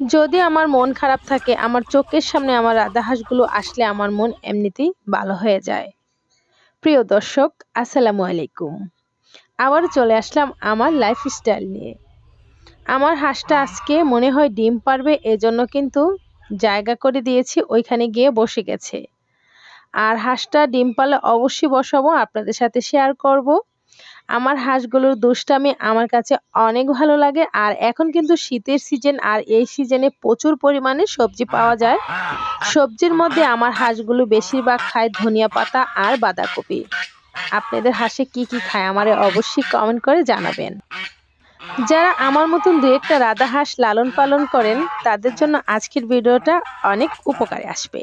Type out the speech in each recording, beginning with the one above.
যদি আমার মন খারাপ থাকে, আমার চোখের সামনে আমার রাধা হাঁসগুলো আসলে আমার মন এমনিতেই ভালো হয়ে যায়। প্রিয় দর্শক, আসসালামু আলাইকুম। আবার চলে আসলাম আমার লাইফস্টাইল নিয়ে। আমার হাঁসটা আজকে মনে হয় ডিম পারবে, এজন্য কিন্তু জায়গা করে দিয়েছি, ওইখানে গিয়ে বসে গেছে। আর হাঁসটা ডিম পারলে অবশ্যই বসাবো, আপনাদের সাথে শেয়ার করব। আমার হাঁসগুলোর দুষ্টামি আমার কাছে অনেক ভালো লাগে। আর এখন কিন্তু শীতের সিজন আর এই সিজনে প্রচুর পরিমাণে সবজি পাওয়া যায়। সবজির মধ্যে আমার হাঁসগুলো বেশিরভাগ খায় ধনিয়া পাতা আর বাঁধাকপি। আপনাদের হাঁসে কি কি খায় আমারে অবশ্যই কমেন্ট করে জানাবেন। যারা আমার মতন দু একটা রাধা হাঁস লালন পালন করেন, তাদের জন্য আজকের ভিডিওটা অনেক উপকারে আসবে।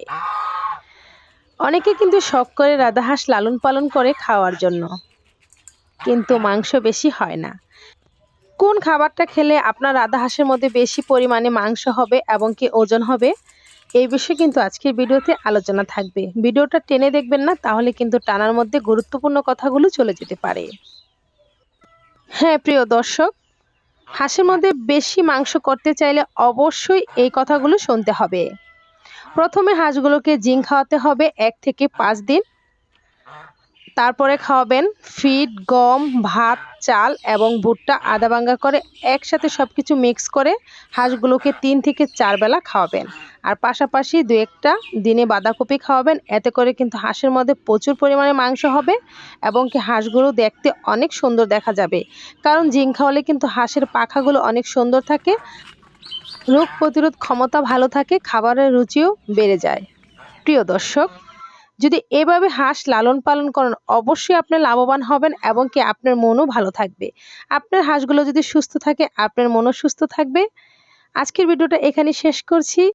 অনেকে কিন্তু শখ করে রাধা হাঁস লালন পালন করে খাওয়ার জন্য। কিন্তু মাংস বেশি হয় না। কোন খাবারটা খেলে আপনার রাধা হাঁসের মধ্যে বেশি পরিমাণে মাংস হবে এবং কি ওজন হবে? এই বিষয়ে কিন্তু আজকের ভিডিওতে আলোচনা থাকবে। ভিডিওটা টেনে দেখবেন না, তাহলে কিন্তু টানার মধ্যে গুরুত্বপূর্ণ কথাগুলো চলে যেতে পারে। হ্যাঁ প্রিয় দর্শক, হাঁসের মধ্যে বেশি মাংস করতে চাইলে অবশ্যই এই কথাগুলো শুনতে হবে। প্রথমে হাঁসগুলোকে জিঙ্ক খাওয়াতে হবে এক থেকে পাঁচ দিন। তারপরে খাওয়াবেন ফিড, গম, ভাত, চাল এবং ভুট্টা আদা ভাঙ্গা করে একসাথে সব কিছু মিক্স করে হাঁসগুলোকে তিন থেকে চার বেলা খাওয়াবেন। আর পাশাপাশি দু একটা দিনে বাঁধাকপি খাওয়াবেন। এতে করে কিন্তু হাঁসের মধ্যে প্রচুর পরিমাণে মাংস হবে এবং কি হাঁসগুলো দেখতে অনেক সুন্দর দেখা যাবে। কারণ জিঙ্ক খাওয়ালে কিন্তু হাঁসের পাখাগুলো অনেক সুন্দর থাকে। রোগ প্রতিরোধ ক্ষমতা ভালো থাকে, খাবারের রুচিও বেড়ে যায়। প্রিয় দর্শক যদি এভাবে হাঁস লালন পালন করেন, অবশ্যই আপনি লাভবান হবেন এবং কি আপনার মনও ভালো থাকবে। আপনার হাঁসগুলো যদি সুস্থ থাকে, আপনার মনও সুস্থ থাকবে। আজকের ভিডিওটা এখানে শেষ করছি।